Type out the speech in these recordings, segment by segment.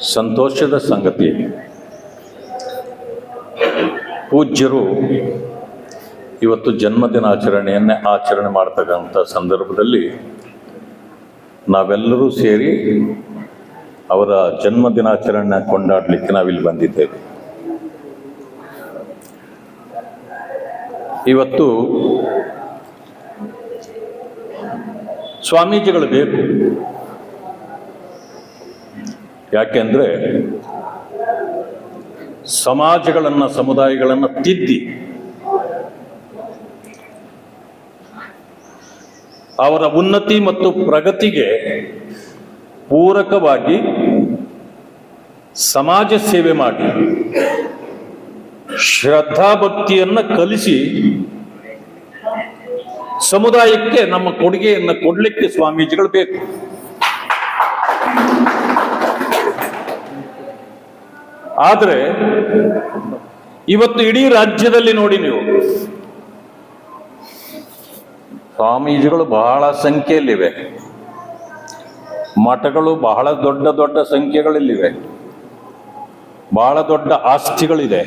ಸಂತೋಷದ ಸಂಗತಿ. ಪೂಜ್ಯರು ಇವತ್ತು ಜನ್ಮದಿನಾಚರಣೆಯನ್ನೇ ಆಚರಣೆ ಮಾಡ್ತಕ್ಕಂಥ ಸಂದರ್ಭದಲ್ಲಿ ನಾವೆಲ್ಲರೂ ಸೇರಿ ಅವರ ಜನ್ಮದಿನಾಚರಣೆ ಕೊಂಡಾಡಲಿಕ್ಕೆ ನಾವಿಲ್ಲಿ ಬಂದಿದ್ದೇವೆ. ಇವತ್ತು ಸ್ವಾಮೀಜಿಗಳು ಬೇಕು. ಯಾಕೆಂದ್ರೆ ಸಮಾಜಗಳನ್ನು, ಸಮುದಾಯಗಳನ್ನು ತಿದ್ದಿ ಅವರ ಉನ್ನತಿ ಮತ್ತು ಪ್ರಗತಿಗೆ ಪೂರಕವಾಗಿ ಸಮಾಜ ಸೇವೆ ಮಾಡಿ ಶ್ರದ್ಧಾಭಕ್ತಿಯನ್ನ ಕಲಿಸಿ ಸಮುದಾಯಕ್ಕೆ ನಮ್ಮ ಕೊಡುಗೆಯನ್ನು ಕೊಡ್ಲಿಕ್ಕೆ ಸ್ವಾಮೀಜಿಗಳು ಬೇಕು. ಆದರೆ ಇವತ್ತು ಇಡೀ ರಾಜ್ಯದಲ್ಲಿ ನೋಡಿ ನೀವು. ಸ್ವಾಮೀಜಿಗಳು ಬಹಳ ಸಂಖ್ಯೆಯಲ್ಲಿವೆ. ಮಠಗಳು ಬಹಳ ದೊಡ್ಡ ದೊಡ್ಡ ಸಂಖ್ಯೆಗಳಲ್ಲಿವೆ. ಬಹಳ ದೊಡ್ಡ ಆಸ್ತಿಗಳಿದೆ.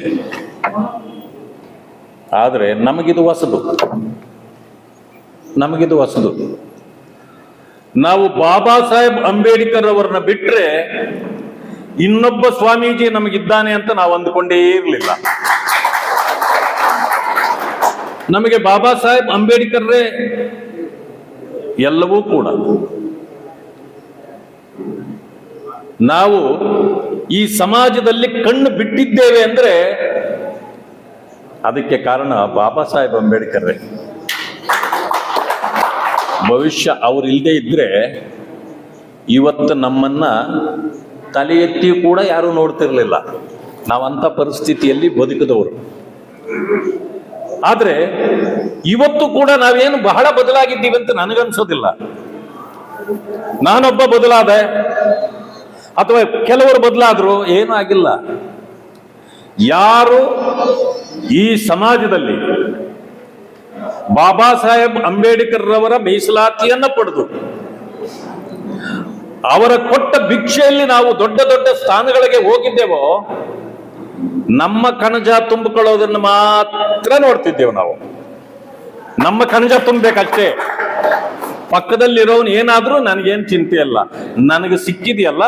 ಆದರೆ ನಮಗಿದು ಹೊಸದು. ನಮಗಿದು ಹೊಸದು. ನಾವು ಬಾಬಾ ಸಾಹೇಬ್ ಅಂಬೇಡ್ಕರ್ ಅವರನ್ನ ಬಿಟ್ರೆ ಇನ್ನೊಬ್ಬ ಸ್ವಾಮೀಜಿ ನಮಗಿದ್ದಾನೆ ಅಂತ ನಾವು ಅಂದುಕೊಂಡೇ ಇರಲಿಲ್ಲ. ನಮಗೆ ಬಾಬಾ ಸಾಹೇಬ್ ಅಂಬೇಡ್ಕರ್ರೇ ಎಲ್ಲವೂ ಕೂಡ. ನಾವು ಈ ಸಮಾಜದಲ್ಲಿ ಕಣ್ಣು ಬಿಟ್ಟಿದ್ದೇವೆ ಅಂದ್ರೆ ಅದಕ್ಕೆ ಕಾರಣ ಬಾಬಾ ಸಾಹೇಬ್ ಅಂಬೇಡ್ಕರ್ರೇ. ಭವಿಷ್ಯ ಅವ್ರು ಇಲ್ಲದೆ ಇದ್ರೆ ಇವತ್ತು ನಮ್ಮನ್ನ ತಲೆ ಎತ್ತಿ ಕೂಡ ಯಾರು ನೋಡ್ತಿರ್ಲಿಲ್ಲ. ನಾವಂತ ಪರಿಸ್ಥಿತಿಯಲ್ಲಿ ಬದುಕಿದವರು. ಆದ್ರೆ ಇವತ್ತು ಕೂಡ ನಾವೇನು ಬಹಳ ಬದಲಾಗಿದ್ದೀವಿ ಅಂತ ನನಗನ್ಸೋದಿಲ್ಲ. ನಾನೊಬ್ಬ ಬದಲಾದೆ, ಅಥವಾ ಕೆಲವರು ಬದಲಾದ್ರು ಏನೂ ಆಗಿಲ್ಲ. ಯಾರು ಈ ಸಮಾಜದಲ್ಲಿ ಬಾಬಾ ಸಾಹೇಬ್ ಅಂಬೇಡ್ಕರ್ ರವರ ಮೀಸಲಾತಿಯನ್ನ ಪಡೆದು ಅವರ ಕೊಟ್ಟ ಭಿಕ್ಷೆಯಲ್ಲಿ ನಾವು ದೊಡ್ಡ ದೊಡ್ಡ ಸ್ಥಾನಗಳಿಗೆ ಹೋಗಿದ್ದೇವೋ, ನಮ್ಮ ಕಣಜ ತುಂಬಿಕೊಳ್ಳೋದನ್ನು ಮಾತ್ರ ನೋಡ್ತಿದ್ದೇವೆ ನಾವು. ನಮ್ಮ ಕಣಜ ತುಂಬಬೇಕಷ್ಟೇ. ಪಕ್ಕದಲ್ಲಿರೋನು ಏನಾದ್ರೂ ನನಗೇನು ಚಿಂತೆ ಇಲ್ಲ. ನನಗೆ ಸಿಕ್ಕಿದೆಯಲ್ಲ,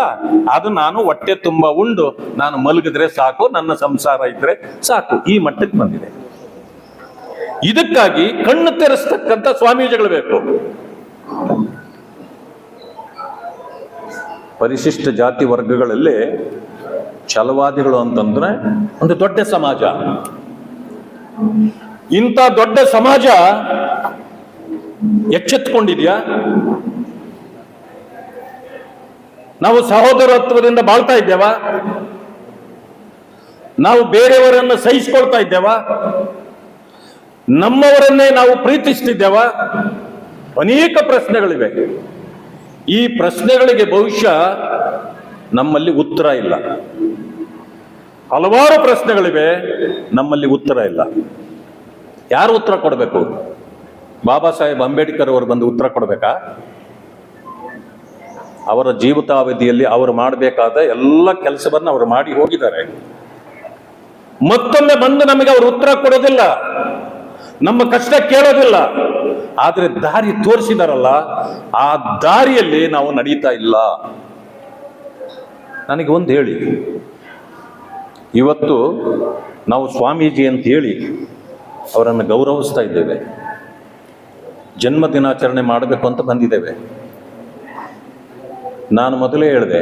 ಅದು ನಾನು ಹೊಟ್ಟೆ ತುಂಬ ಉಂಡು, ನಾನು ಮಲಗಿದ್ರೆ ಸಾಕು, ನನ್ನ ಸಂಸಾರ ಇದ್ರೆ ಸಾಕು. ಈ ಮಟ್ಟಕ್ಕೆ ಬಂದಿದೆ. ಇದಕ್ಕಾಗಿ ಕಣ್ಣು ತೆರೆಸ್ತಕ್ಕಂಥ ಸ್ವಾಮೀಜಿಗಳು ಬೇಕು. ಪರಿಶಿಷ್ಟ ಜಾತಿ ವರ್ಗಗಳಲ್ಲಿ ಛಲವಾದಿಗಳು ಅಂತಂದ್ರೆ ಒಂದು ದೊಡ್ಡ ಸಮಾಜ. ಇಂಥ ದೊಡ್ಡ ಸಮಾಜ ಎಚ್ಚೆತ್ಕೊಂಡಿದ್ಯಾ? ನಾವು ಸಹೋದರತ್ವದಿಂದ ಬಾಳ್ತಾ ಇದ್ದೇವಾ? ನಾವು ಬೇರೆಯವರನ್ನು ಸಹಿಸ್ಕೊಳ್ತಾ ಇದ್ದೇವಾ? ನಮ್ಮವರನ್ನೇ ನಾವು ಪ್ರೀತಿಸ್ತಿದ್ದೇವಾ? ಅನೇಕ ಪ್ರಶ್ನೆಗಳಿವೆ. ಈ ಪ್ರಶ್ನೆಗಳಿಗೆ ಬಹುಶಃ ನಮ್ಮಲ್ಲಿ ಉತ್ತರ ಇಲ್ಲ. ಹಲವಾರು ಪ್ರಶ್ನೆಗಳಿವೆ, ನಮ್ಮಲ್ಲಿ ಉತ್ತರ ಇಲ್ಲ. ಯಾರು ಉತ್ತರ ಕೊಡಬೇಕು? ಬಾಬಾ ಸಾಹೇಬ್ ಅಂಬೇಡ್ಕರ್ ಅವರು ಬಂದು ಉತ್ತರ ಕೊಡಬೇಕಾ? ಅವರ ಜೀವಿತಾವಧಿಯಲ್ಲಿ ಅವರು ಮಾಡಬೇಕಾದ ಎಲ್ಲ ಕೆಲಸವನ್ನು ಅವರು ಮಾಡಿ ಹೋಗಿದ್ದಾರೆ. ಮತ್ತೊಮ್ಮೆ ಬಂದು ನಮಗೆ ಅವರು ಉತ್ತರ ಕೊಡೋದಿಲ್ಲ. ನಮ್ಮ ಕಷ್ಟ ಕೇಳೋದಿಲ್ಲ. ಆದ್ರೆ ದಾರಿ ತೋರಿಸಿದಾರಲ್ಲ, ಆ ದಾರಿಯಲ್ಲಿ ನಾವು ನಡೀತಾ ಇಲ್ಲ. ನನಗೆ ಒಂದು ಹೇಳಿ. ಇವತ್ತು ನಾವು ಸ್ವಾಮೀಜಿ ಅಂತ ಹೇಳಿ ಅವರನ್ನು ಗೌರವಿಸ್ತಾ ಇದ್ದೇವೆ. ಜನ್ಮ ದಿನಾಚರಣೆ ಮಾಡಬೇಕು ಅಂತ ಬಂದಿದ್ದೇವೆ. ನಾನು ಮೊದಲೇ ಹೇಳಿದೆ,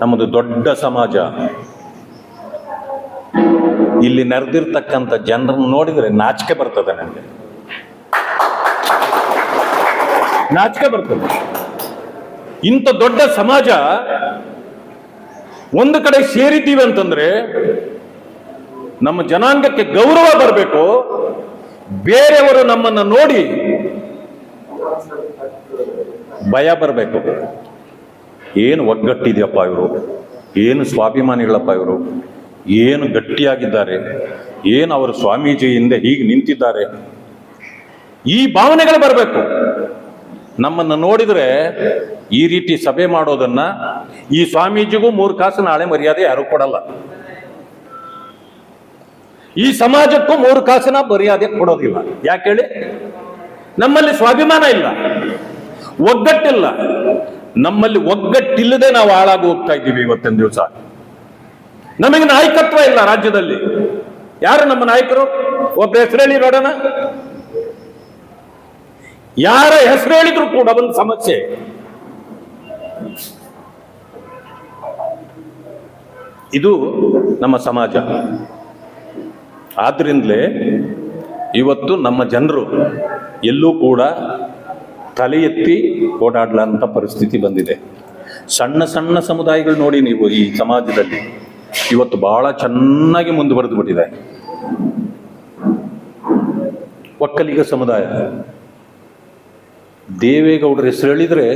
ನಮ್ಮದು ದೊಡ್ಡ ಸಮಾಜ. ಇಲ್ಲಿ ನೆರೆದಿರ್ತಕ್ಕಂಥ ಜನರನ್ನು ನೋಡಿದರೆ ನಾಚಿಕೆ ಬರ್ತದೆ ನನಗೆ. ನಾಚಿಕೆ ಬರ್ತದೆ. ಇಂಥ ದೊಡ್ಡ ಸಮಾಜ ಒಂದು ಕಡೆ ಸೇರಿದ್ದೀವಿ ಅಂತಂದ್ರೆ ನಮ್ಮ ಜನಾಂಗಕ್ಕೆ ಗೌರವ ಬರಬೇಕು. ಬೇರೆಯವರು ನಮ್ಮನ್ನು ನೋಡಿ ಭಯ ಬರಬೇಕು. ಏನು ಒಗ್ಗಟ್ಟಿದೆಯಪ್ಪ ಇವರು? ಏನು ಸ್ವಾಭಿಮಾನಿಗಳಪ್ಪ ಇವರು? ಏನು ಗಟ್ಟಿಯಾಗಿದ್ದಾರೆ? ಏನು ಅವರು ಸ್ವಾಮೀಜಿ ಹಿಂದೆ ಹೀಗೆ ನಿಂತಿದ್ದಾರೆ? ಈ ಭಾವನೆಗಳು ಬರಬೇಕು. ನಮ್ಮನ್ನು ನೋಡಿದರೆ ಈ ರೀತಿ ಸಭೆ ಮಾಡೋದನ್ನ ಈ ಸ್ವಾಮೀಜಿಗೂ ಮೂರು ಕಾಸು ನಾಳೆ ಮರ್ಯಾದೆ ಯಾರು ಕೊಡಲ್ಲ. ಈ ಸಮಾಜಕ್ಕೂ ಮೂರು ಕಾಸಿನ ಮರ್ಯಾದೆ ಕೊಡೋದಿಲ್ಲ. ಯಾಕೆ ಹೇಳಿ? ನಮ್ಮಲ್ಲಿ ಸ್ವಾಭಿಮಾನ ಇಲ್ಲ. ಒಗ್ಗಟ್ಟಿಲ್ಲ. ನಮ್ಮಲ್ಲಿ ಒಗ್ಗಟ್ಟಿಲ್ಲದೆ ನಾವು ಹಾಳಾಗಿ ಹೋಗ್ತಾ ಇದ್ದೀವಿ ಇವತ್ತಿನ ದಿವಸ. ನಮಗೆ ನಾಯಕತ್ವ ಇಲ್ಲ ರಾಜ್ಯದಲ್ಲಿ. ಯಾರು ನಮ್ಮ ನಾಯಕರು? ಒಬ್ಬ ಹೆಸರು ಹೇಳಿ ನೋಡೋಣ. ಯಾರ ಹೆಸರು ಹೇಳಿದ್ರು ಕೂಡ ಒಂದು ಸಮಸ್ಯೆ. ಇದು ನಮ್ಮ ಸಮಾಜ. ಆದ್ರಿಂದಲೇ ಇವತ್ತು ನಮ್ಮ ಜನರು ಎಲ್ಲೂ ಕೂಡ ತಲೆ ಎತ್ತಿ ಓಡಾಡ್ಲಂತ ಪರಿಸ್ಥಿತಿ ಬಂದಿದೆ. ಸಣ್ಣ ಸಣ್ಣ ಸಮುದಾಯಗಳು ನೋಡಿ ನೀವು ಈ ಸಮಾಜದಲ್ಲಿ ಇವತ್ತು ಬಹಳ ಚೆನ್ನಾಗಿ ಮುಂದುವರೆದು ಬಿಟ್ಟಿದೆ. ಒಕ್ಕಲಿಗ ಸಮುದಾಯ. ದೇವೇಗೌಡರ ಹೆಸರು ಹೇಳಿದ್ರೆ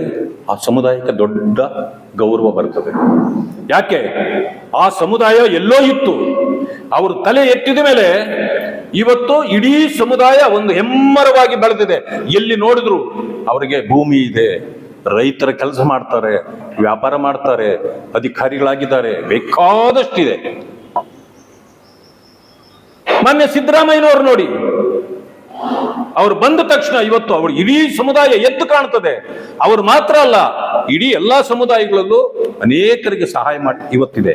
ಆ ಸಮುದಾಯಕ್ಕೆ ದೊಡ್ಡ ಗೌರವ ಬರ್ತದೆ. ಯಾಕೆ? ಆ ಸಮುದಾಯ ಎಲ್ಲೋ ಇತ್ತು. ಅವರು ತಲೆ ಎತ್ತಿದ ಮೇಲೆ ಇವತ್ತು ಇಡೀ ಸಮುದಾಯ ಒಂದು ಹೆಮ್ಮರವಾಗಿ ಬೆಳೆದಿದೆ. ಎಲ್ಲಿ ನೋಡಿದ್ರು ಅವರಿಗೆ ಭೂಮಿ ಇದೆ, ರೈತರ ಕೆಲಸ ಮಾಡ್ತಾರೆ, ವ್ಯಾಪಾರ ಮಾಡ್ತಾರೆ, ಅಧಿಕಾರಿಗಳಾಗಿದ್ದಾರೆ, ಬೇಕಾದಷ್ಟಿದೆ. ಮೊನ್ನೆ ಸಿದ್ದರಾಮಯ್ಯನವರು ನೋಡಿ ಅವ್ರು ಬಂದ ತಕ್ಷಣ ಇವತ್ತು ಅವರು ಇಡೀ ಸಮುದಾಯ ಎದ್ದು ಕಾಣ್ತದೆ. ಅವರು ಮಾತ್ರ ಅಲ್ಲ, ಇಡೀ ಎಲ್ಲಾ ಸಮುದಾಯಗಳಲ್ಲೂ ಅನೇಕರಿಗೆ ಸಹಾಯ ಮಾಡಿ, ಇವತ್ತಿದೆ.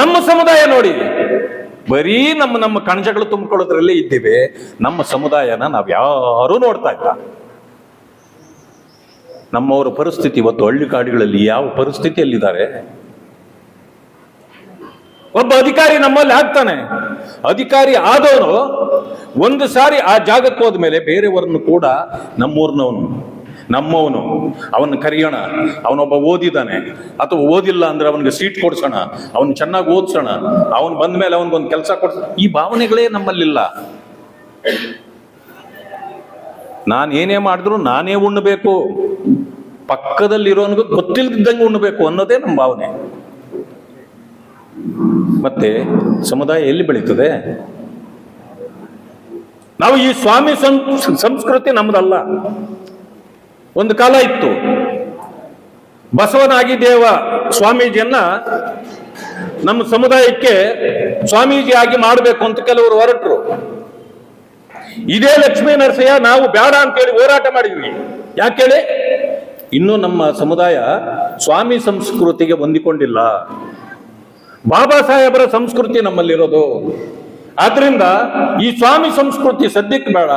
ನಮ್ಮ ಸಮುದಾಯ ನೋಡಿ, ಬರೀ ನಮ್ಮ ನಮ್ಮ ಕಣಜಗಳು ತುಂಬಿಕೊಳ್ಳೋದ್ರಲ್ಲೇ ಇದ್ದೀವಿ. ನಮ್ಮ ಸಮುದಾಯನ ನಾವು ಯಾರೂ ನೋಡ್ತಾ ಇಲ್ಲ. ನಮ್ಮವರ ಪರಿಸ್ಥಿತಿ ಇವತ್ತು ಹಳ್ಳಿ ಕಾಡುಗಳಲ್ಲಿ ಯಾವ ಪರಿಸ್ಥಿತಿಯಲ್ಲಿದ್ದಾರೆ? ಒಬ್ಬ ಅಧಿಕಾರಿ ನಮ್ಮಲ್ಲಿ ಆಗ್ತಾನೆ. ಅಧಿಕಾರಿ ಆದವನು ಒಂದು ಸಾರಿ ಆ ಜಾಗಕ್ಕೆ ಹೋದ್ಮೇಲೆ ಬೇರೆಯವರನ್ನು ಕೂಡ ನಮ್ಮೂರ್ನವನು, ನಮ್ಮವನು ಅವನ್ನ ಕರೆಯೋಣ, ಅವನೊಬ್ಬ ಓದಿದ್ದಾನೆ. ಅಥವಾ ಓದಿಲ್ಲ ಅಂದ್ರೆ ಅವನಿಗೆ ಸೀಟ್ ಕೊಡ್ಸೋಣ, ಅವನು ಚೆನ್ನಾಗಿ ಓದಿಸೋಣ, ಅವನು ಬಂದ ಮೇಲೆ ಅವನಿಗೊಂದು ಕೆಲಸ ಕೊಡ್ಸೋಣ ಈ ಭಾವನೆಗಳೇ ನಮ್ಮಲ್ಲಿಲ್ಲ. ನಾನು ಏನೇ ಮಾಡಿದ್ರು ನಾನೇ ಉಣ್ಣಬೇಕು. ಪಕ್ಕದಲ್ಲಿರೋನಿಗೂ ಗೊತ್ತಿಲ್ಲದಿದ್ದಂಗೆ ಉಣ್ಣಬೇಕು ಅನ್ನೋದೇ ನಮ್ಮ ಭಾವನೆ. ಮತ್ತೆ ಸಮುದಾಯ ಎಲ್ಲಿ ಬೆಳೀತದೆ? ನಾವು ಈ ಸ್ವಾಮಿ ಸಂಸ್ಕೃತಿ ನಮ್ದಲ್ಲ. ಒಂದು ಕಾಲ ಇತ್ತು. ಬಸವನಾಗಿ ದೇವ ಸ್ವಾಮೀಜಿಯನ್ನ ನಮ್ಮ ಸಮುದಾಯಕ್ಕೆ ಸ್ವಾಮೀಜಿ ಆಗಿ ಮಾಡಬೇಕು ಅಂತ ಕೆಲವರು ಹೊರಟರು. ಇದೇ ಲಕ್ಷ್ಮೀ ನರಸಯ್ಯ ನಾವು ಬೇಡ ಅಂತೇಳಿ ಹೋರಾಟ ಮಾಡಿದ್ವಿ. ಯಾಕೇಳಿ ಇನ್ನು ನಮ್ಮ ಸಮುದಾಯ ಸ್ವಾಮಿ ಸಂಸ್ಕೃತಿಗೆ ಹೊಂದಿಕೊಂಡಿಲ್ಲ. ಬಾಬಾ ಸಾಹೇಬರ ಸಂಸ್ಕೃತಿ ನಮ್ಮಲ್ಲಿರೋದು. ಆದ್ರಿಂದ ಈ ಸ್ವಾಮಿ ಸಂಸ್ಕೃತಿ ಸದ್ಯಕ್ಕೆ ಬೇಡ.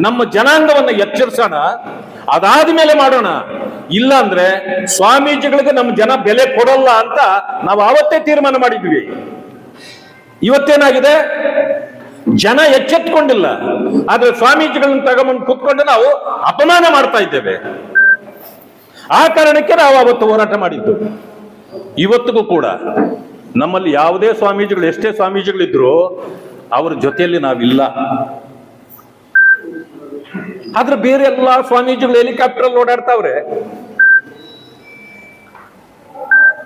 ನಮ್ಮ ಜನಾಂಗವನ್ನು ಎಚ್ಚರಿಸೋಣ. ಅದಾದ ಮೇಲೆ ಮಾಡೋಣ. ಇಲ್ಲ ಅಂದ್ರೆ ಸ್ವಾಮೀಜಿಗಳಿಗೆ ನಮ್ಮ ಜನ ಬೆಲೆ ಕೊಡಲ್ಲ ಅಂತ ನಾವು ಆವತ್ತೇ ತೀರ್ಮಾನ ಮಾಡಿದ್ವಿ. ಇವತ್ತೇನಾಗಿದೆ? ಜನ ಎಚ್ಚೆತ್ಕೊಂಡಿಲ್ಲ. ಆದ್ರೆ ಸ್ವಾಮೀಜಿಗಳನ್ನ ತಗೊಂಬಂದು ಕುತ್ಕೊಂಡು ನಾವು ಅಪಮಾನ ಮಾಡ್ತಾ ಇದ್ದೇವೆ. ಆ ಕಾರಣಕ್ಕೆ ನಾವು ಅವತ್ತು ಹೋರಾಟ ಮಾಡಿದ್ದು. ಇವತ್ತಿಗೂ ಕೂಡ. ನಮ್ಮಲ್ಲಿ ಯಾವುದೇ ಸ್ವಾಮೀಜಿಗಳು, ಎಷ್ಟೇ ಸ್ವಾಮೀಜಿಗಳಿದ್ರು ಅವ್ರ ಜೊತೆಯಲ್ಲಿ ನಾವಿಲ್ಲ. ಆದ್ರೆ ಬೇರೆ ಎಲ್ಲ ಸ್ವಾಮೀಜಿಗಳು ಹೆಲಿಕಾಪ್ಟರ್ ಅಲ್ಲಿ ಓಡಾಡ್ತಾವ್ರೆ.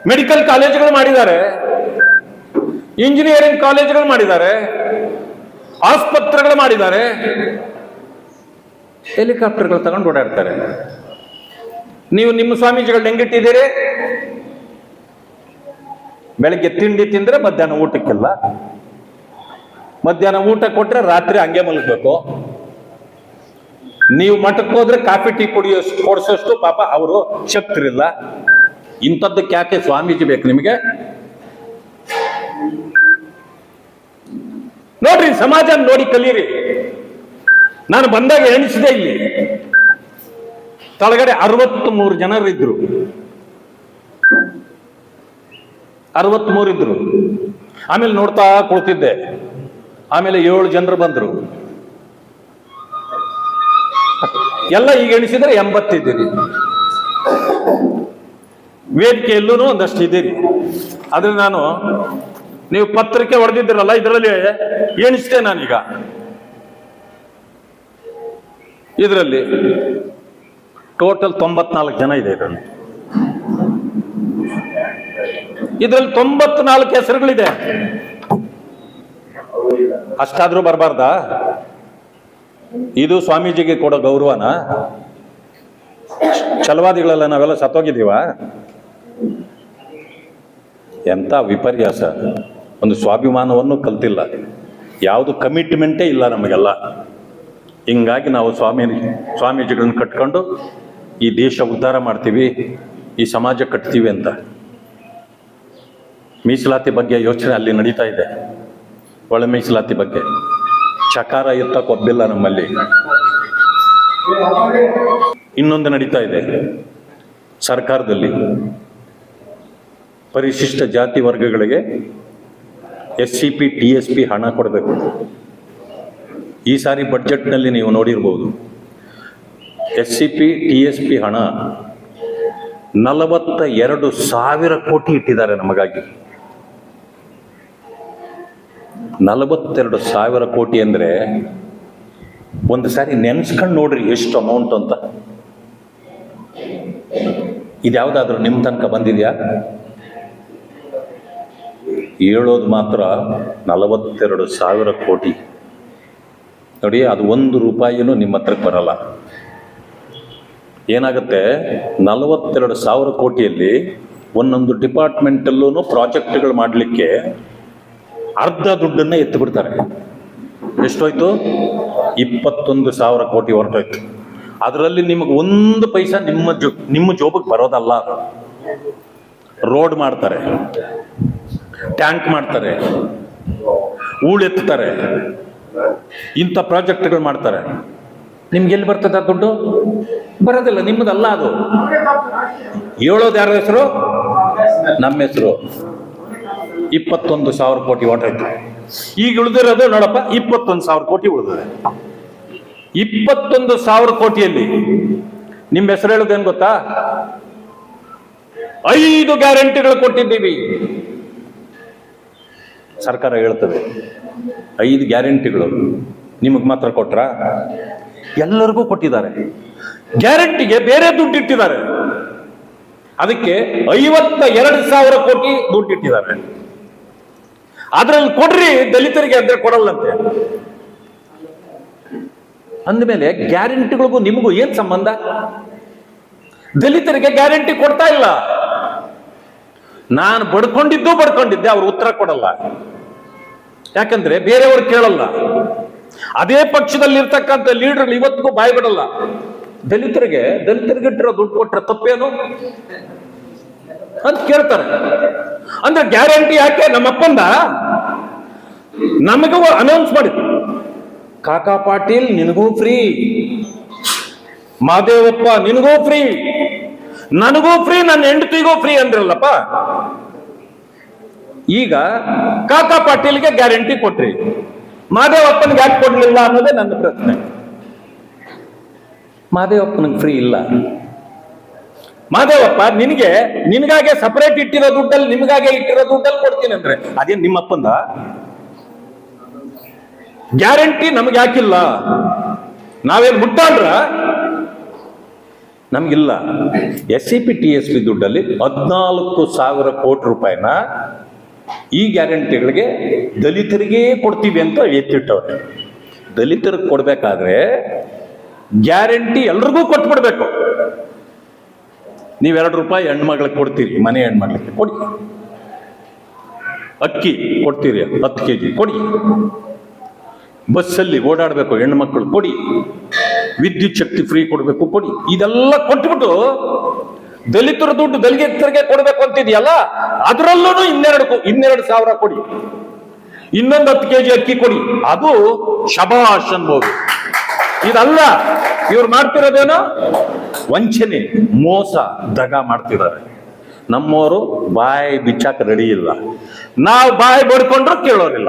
ಮೆಡಿಕಲ್ ಕಾಲೇಜುಗಳು ಮಾಡಿದ್ದಾರೆ. ಇಂಜಿನಿಯರಿಂಗ್ ಕಾಲೇಜುಗಳು ಮಾಡಿದ್ದಾರೆ. ಆಸ್ಪತ್ರೆಗಳು ಮಾಡಿದ್ದಾರೆ. ಹೆಲಿಕಾಪ್ಟರ್ಗಳು ತಗೊಂಡು ಓಡಾಡ್ತಾರೆ. ನೀವು ನಿಮ್ಮ ಸ್ವಾಮೀಜಿಗಳು ಹೆಂಗಿಟ್ಟಿದ್ದೀರಿ ಬೆಳಗ್ಗೆ ತಿಂಡಿ ತಿಂದ್ರೆ ಮಧ್ಯಾಹ್ನ ಊಟಕ್ಕಿಲ್ಲ. ಮಧ್ಯಾಹ್ನ ಊಟ ಕೊಟ್ರೆ ರಾತ್ರಿ ಹಂಗೆ ಮಲಗಬೇಕು. ನೀವು ಮಠಕ್ಕೆ ಹೋದ್ರೆ ಕಾಫಿ, ಟೀ ಕುಡಿಯೋ ಕೊಡಿಸೋಷ್ಟು ಪಾಪ ಅವರು ಶಕ್ತರಿಲ್ಲ. ಇಂಥದ್ದಕ್ಕೆ ಯಾಕೆ ಸ್ವಾಮೀಜಿ ಬೇಕು ನಿಮಗೆ? ನೋಡ್ರಿ ಸಮಾಜ ನೋಡಿ ಕಲೀರಿ. ನಾನು ಬಂದಾಗ ಎಣಿಸಿದೆ ಇಲ್ಲಿ. ತಳಗಡೆ ಅರವತ್ತು ಮೂರು ಜನರಿದ್ರು. ಅರವತ್ಮೂರು ಇದ್ರು. ಆಮೇಲೆ ನೋಡ್ತಾ ಕುಳಿತಿದ್ದೆ. ಆಮೇಲೆ ಏಳು ಜನರು ಬಂದರು. ಎಲ್ಲ ಈಗ ಎಣಿಸಿದ್ರೆ ಎಂಬತ್ತಿದ್ದೀರಿ ವೇದಿಕೆಯಲ್ಲೂ ಒಂದಷ್ಟು ಇದ್ದೀರಿ. ಆದ್ರೆ ನಾನು, ನೀವು ಪತ್ರಿಕೆ ಹೊಡೆದಿದ್ದೀರಲ್ಲ, ಇದರಲ್ಲಿ ಎಣಿಸಿದೆ ನಾನೀಗ. ಇದರಲ್ಲಿ ಟೋಟಲ್ ತೊಂಬತ್ನಾಲ್ಕು ಜನ ಇದೆ ಇದರಲ್ಲಿ ಇದರಲ್ಲಿ ತೊಂಬತ್ನಾಲ್ಕು ಹೆಸರುಗಳಿದೆ. ಅಷ್ಟಾದ್ರೂ ಬರಬಾರ್ದಾ? ಇದು ಸ್ವಾಮೀಜಿಗೆ ಕೊಡೋ ಗೌರವನ? ಛಲವಾದಿಗಳೆಲ್ಲ ನಾವೆಲ್ಲ ಸತ್ತೋಗಿದ್ದೀವ? ಎಂಥ ವಿಪರ್ಯಾಸ. ಒಂದು ಸ್ವಾಭಿಮಾನವನ್ನು ಕಲ್ತಿಲ್ಲ. ಯಾವುದು ಕಮಿಟ್ಮೆಂಟೇ ಇಲ್ಲ ನಮಗೆಲ್ಲ. ಹಿಂಗಾಗಿ ನಾವು ಸ್ವಾಮಿ, ಸ್ವಾಮೀಜಿಗಳನ್ನ ಕಟ್ಕೊಂಡು ಈ ದೇಶ ಉದ್ಧಾರ ಮಾಡ್ತೀವಿ, ಈ ಸಮಾಜ ಕಟ್ತೀವಿ ಅಂತ. ಮೀಸಲಾತಿ ಬಗ್ಗೆ ಯೋಚನೆ ಅಲ್ಲಿ ನಡೀತಾ ಇದೆ. ಒಳ ಮೀಸಲಾತಿ ಬಗ್ಗೆ. ಚಕಾರ ಇತ್ತ ಕೊಬ್ಬಿಲ್ಲ ನಮ್ಮಲ್ಲಿ. ಇನ್ನೊಂದು ನಡೀತಾ ಇದೆ. ಸರ್ಕಾರದಲ್ಲಿ ಪರಿಶಿಷ್ಟ ಜಾತಿ ವರ್ಗಗಳಿಗೆ S C P, T S P ಹಣ ಕೊಡಬೇಕು. ಈ ಸಾರಿ ಬಡ್ಜೆಟ್ನಲ್ಲಿ ನೀವು ನೋಡಿರ್ಬೋದು. S C P, T S P ಹಣ ನಲವತ್ತ ಎರಡು ಸಾವಿರ ಕೋಟಿ ಇಟ್ಟಿದ್ದಾರೆ ನಮಗಾಗಿ. ನಲವತ್ತೆರಡು ಸಾವಿರ ಕೋಟಿ ಅಂದರೆ ಒಂದು ಸಾರಿ ನೆನೆಸ್ಕೊಂಡು ನೋಡ್ರಿ ಎಷ್ಟು ಅಮೌಂಟ್ ಅಂತ. ಇದ್ಯಾವುದಾದ್ರೂ ನಿಮ್ಮ ತನಕ ಬಂದಿದೆಯಾ? ಹೇಳೋದು ಮಾತ್ರ ನಲವತ್ತೆರಡು ಸಾವಿರ ಕೋಟಿ. ನೋಡಿ, ಅದು ಒಂದು ರೂಪಾಯಿನೂ ನಿಮ್ಮ ಹತ್ರಕ್ಕೆ ಬರಲ್ಲ. ಏನಾಗುತ್ತೆ? ನಲವತ್ತೆರಡು ಸಾವಿರ ಕೋಟಿಯಲ್ಲಿ ಒಂದೊಂದು ಡಿಪಾರ್ಟ್ಮೆಂಟಲ್ಲೂ ಪ್ರಾಜೆಕ್ಟ್ಗಳು ಮಾಡಲಿಕ್ಕೆ ಅರ್ಧ ದುಡ್ಡನ್ನ ಎತ್ತು ಬಿಡ್ತಾರೆ. ಎಷ್ಟೋಯ್ತು? ಇಪ್ಪತ್ತೊಂದು ಸಾವಿರ ಕೋಟಿ ಹೊರಟೋಯ್ತು. ಅದರಲ್ಲಿ ನಿಮಗೆ ಒಂದು ಪೈಸಾ ನಿಮ್ಮ ಜೋ, ನಿಮ್ಮ ಜೋಬಿಗೆ ಬರೋದಲ್ಲ. ರೋಡ್ ಮಾಡ್ತಾರೆ. ಟ್ಯಾಂಕ್ ಮಾಡ್ತಾರೆ. ಹೂಳೆತ್ತಾರೆ ಇಂಥ ಪ್ರಾಜೆಕ್ಟ್ಗಳು ಮಾಡ್ತಾರೆ. ನಿಮ್ಗೆ ಎಲ್ಲಿ ಬರ್ತದೆ ದುಡ್ಡು? ಬರೋದಿಲ್ಲ, ನಿಮ್ಮದಲ್ಲ ಅದು. ಹೇಳೋದು ಯಾರ ಹೆಸರು? ನಮ್ಮ ಹೆಸರು. ಇಪ್ಪತ್ತೊಂದು ಸಾವಿರ ಕೋಟಿ ಹೊರಟೈತೆ ಈಗ ಉಳಿದಿರೋದು ನೋಡಪ್ಪ, ಇಪ್ಪತ್ತೊಂದು ಸಾವಿರ ಕೋಟಿ ಉಳಿದಿದೆ. ಇಪ್ಪತ್ತೊಂದು ಸಾವಿರ ಕೋಟಿಯಲ್ಲಿ ನಿಮ್ಮ ಹೆಸರು ಹೇಳೋದೇನು ಗೊತ್ತಾ? ಐದು ಗ್ಯಾರಂಟಿಗಳು ಕೊಟ್ಟಿದ್ದೀವಿ. ಸರ್ಕಾರ ಹೇಳ್ತದೆ, ಐದು ಗ್ಯಾರಂಟಿಗಳು ನಿಮಗೆ ಮಾತ್ರ ಕೊಟ್ರ? ಎಲ್ಲರಿಗೂ ಕೊಟ್ಟಿದ್ದಾರೆ. ಗ್ಯಾರಂಟಿಗೆ ಬೇರೆ ದುಡ್ಡು ಇಟ್ಟಿದ್ದಾರೆ ಅದಕ್ಕೆ ಐವತ್ತ ಎರಡು ಸಾವಿರ ಕೋಟಿ ದುಡ್ಡು ಇಟ್ಟಿದ್ದಾರೆ ಅದ್ರಲ್ಲಿ ಕೊಡ್ರಿ, ದಲಿತರಿಗೆ ಅಂದ್ರೆ ಕೊಡಲ್ಲಂತೆ. ಅಂದಮೇಲೆ ಗ್ಯಾರಂಟಿಗಳಿಗೂ ನಿಮಗೂ ಏನ್ ಸಂಬಂಧ? ದಲಿತರಿಗೆ ಗ್ಯಾರಂಟಿ ಕೊಡ್ತಾ ಇಲ್ಲ. ನಾನು ಬಡ್ಕೊಂಡಿದ್ದು ಬಡ್ಕೊಂಡಿದ್ದೆ, ಅವ್ರು ಉತ್ತರ ಕೊಡಲ್ಲ. ಯಾಕಂದ್ರೆ ಬೇರೆಯವರು ಕೇಳಲ್ಲ. ಅದೇ ಪಕ್ಷದಲ್ಲಿ ಇರ್ತಕ್ಕಂಥ ಲೀಡರ್ ಇವತ್ತಿಗೂ ಬಾಯಿ ಬಿಡಲ್ಲ. ದಲಿತರಿಗೆ ದಲಿತರಿಗೆ ಇಟ್ಟಿರೋ ದುಡ್ಡು ಕೊಟ್ರೆ ತಪ್ಪೇನು? ಅಂತ ಕೇಳ್ತಾರೆ. ಅಂದ್ರೆ ಗ್ಯಾರಂಟಿ ಯಾಕೆ? ನಮ್ಮಪ್ಪಂದ ನಮಗೂ ಅನೌನ್ಸ್ ಮಾಡಿದ್ರು. ಕಾಕಾ ಪಾಟೀಲ್, ನಿನಗೂ ಫ್ರೀ ಮಾದೇವಪ್ಪ, ನಿನಗೂ ಫ್ರೀ ನನಗೂ ಫ್ರೀ ನನ್ನ ಹೆಂಡತಿಗೂ ಫ್ರೀ ಅಂದ್ರಲ್ಲಪ್ಪ. ಈಗ ಕಾಕಾ ಪಾಟೀಲ್ಗೆ ಗ್ಯಾರಂಟಿ ಕೊಟ್ರಿ. ಮಾದೇವಪ್ಪನಿಗೆ ಯಾಕೆ ಕೊಡ್ಲಿಲ್ಲ ಅನ್ನೋದೇ ನನ್ನ ಪ್ರಶ್ನೆ. ಮಾದೇವಪ್ಪನಿಗೆ ಫ್ರೀ ಇಲ್ಲ. ಮಾದೇವಪ್ಪ ನಿನಗೆ, ನಿನಗಾಗೆ ಸಪರೇಟ್ ಇಟ್ಟಿರೋ ದುಡ್ಡಲ್ಲಿ, ನಿಮಗಾಗೆ ಇಟ್ಟಿರೋ ದುಡ್ಡಲ್ಲಿ ಕೊಡ್ತೀನಿ ಅಂದ್ರೆ. ಅದೇನ್ ನಿಮ್ಮಪ್ಪಂದ ಗ್ಯಾರಂಟಿ ನಮ್ಗೆ ಯಾಕಿಲ್ಲ? ನಾವೇನ್ ಮುಟ್ಟಾಳ್ರ ನಮ್ಗಿಲ್ಲ. S C P T S P ದುಡ್ಡಲ್ಲಿ ಹದಿನಾಲ್ಕು ಸಾವಿರ ಕೋಟಿ ರೂಪಾಯಿನ ಈ ಗ್ಯಾರಂಟಿಗಳಿಗೆ ದಲಿತರಿಗೆ ಕೊಡ್ತೀವಿ ಅಂತ ಎತ್ತಿಟ್ಟವ್ರೆ. ದಲಿತರಿಗೆ ಕೊಡ್ಬೇಕಾದ್ರೆ ಗ್ಯಾರಂಟಿ ಎಲ್ರಿಗೂ ಕೊಟ್ಬಿಡ್ಬೇಕು. ನೀವೆರಡು ರೂಪಾಯಿ ಹೆಣ್ಮಗಳಿಗೆ ಕೊಡ್ತೀರಿ, ಮನೆ ಹೆಣ್ಮಗಳಿಗೆ ಕೊಡಿ. ಅಕ್ಕಿ ಕೊಡ್ತೀರಿ, ಹತ್ತು ಕೆ ಜಿ ಕೊಡಿ. ಬಸ್ಸಲ್ಲಿ ಓಡಾಡಬೇಕು, ಹೆಣ್ಮಕ್ಳು ಕೊಡಿ. ವಿದ್ಯುತ್ ಶಕ್ತಿ ಫ್ರೀ ಕೊಡಬೇಕು, ಕೊಡಿ. ಇದೆಲ್ಲ ಕೊಟ್ಬಿಟ್ಟು ದಲಿತರ ದುಡ್ಡು ದಲಿತರಿಗೆ ಕೊಡಬೇಕು ಅಂತಿದೆಯಲ್ಲ ಅದರಲ್ಲೂ ಇನ್ನೆರಡು ಇನ್ನೆರಡು ಸಾವಿರ ಕೊಡಿ. ಇನ್ನೊಂದು ಹತ್ತು ಕೆ ಜಿ ಅಕ್ಕಿ ಕೊಡಿ. ಅದು ಶಬಾಷ್ ಅನ್ಬೋದು ಇದಲ್ಲ ಇವ್ರು ಮಾಡ್ತಿರೋದೇನೋ? ವಂಚನೆ, ಮೋಸ, ದಗ ಮಾಡ್ತಿದ್ದಾರೆ. ನಮ್ಮವರು ಬಾಯಿ ಬಿಚ್ಚಾಕ ರೆಡಿ ಇಲ್ಲ. ನಾವು ಬಾಯಿ ಬಡ್ಕೊಂಡ್ರು ಕೇಳೋರಿಲ್ಲ.